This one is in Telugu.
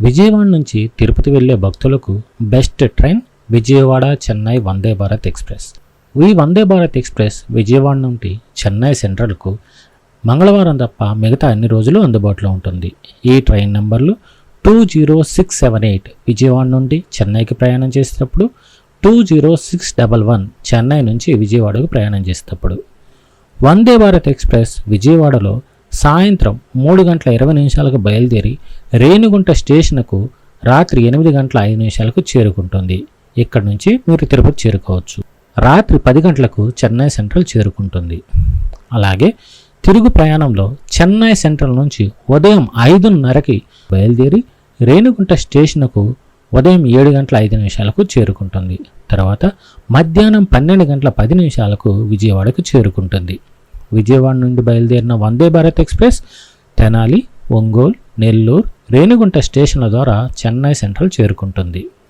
విజయవాడ నుంచి తిరుపతి వెళ్ళే భక్తులకు best train Vijayawada Chennai Vande Bharat express. ఈ వందే భారత్ ఎక్స్ప్రెస్ విజయవాడ నుండి చెన్నై సెంట్రల్కు మంగళవారం తప్ప మిగతా అన్ని రోజులు అందుబాటులో ఉంటుంది? ఈ ట్రైన్ నంబర్లు two zero six seven eight Vijayawada నుండి చెన్నైకి ప్రయాణం చేసేటప్పుడు two zero six double one Chennai నుంచి విజయవాడకు ప్రయాణం చేసేటప్పుడు. వందే భారత్ ఎక్స్ప్రెస్ విజయవాడలో సాయంత్రం మూడు గంటల ఇరవై నిమిషాలకు బయలుదేరి రేణిగుంట స్టేషన్కు రాత్రి ఎనిమిది గంటల ఐదు నిమిషాలకు చేరుకుంటుంది. ఇక్కడ నుంచి మీరు తిరుపతి చేరుకోవచ్చు. రాత్రి పది గంటలకు చెన్నై సెంట్రల్ చేరుకుంటుంది. అలాగే తిరుగు ప్రయాణంలో చెన్నై సెంట్రల్ నుంచి ఉదయం ఐదున్నరకి బయలుదేరి రేణిగుంట స్టేషన్కు ఉదయం ఏడు గంటల ఐదు నిమిషాలకు చేరుకుంటుంది. తర్వాత మధ్యాహ్నం పన్నెండు గంటల పది నిమిషాలకు విజయవాడకు చేరుకుంటుంది. విజయవాడ నుండి బయలుదేరిన వందే భారత్ ఎక్స్ప్రెస్ తెనాలి ఒంగోలు నెల్లూరు రేణిగుంట స్టేషన్ల ద్వారా చెన్నై సెంట్రల్ చేరుకుంటుంది.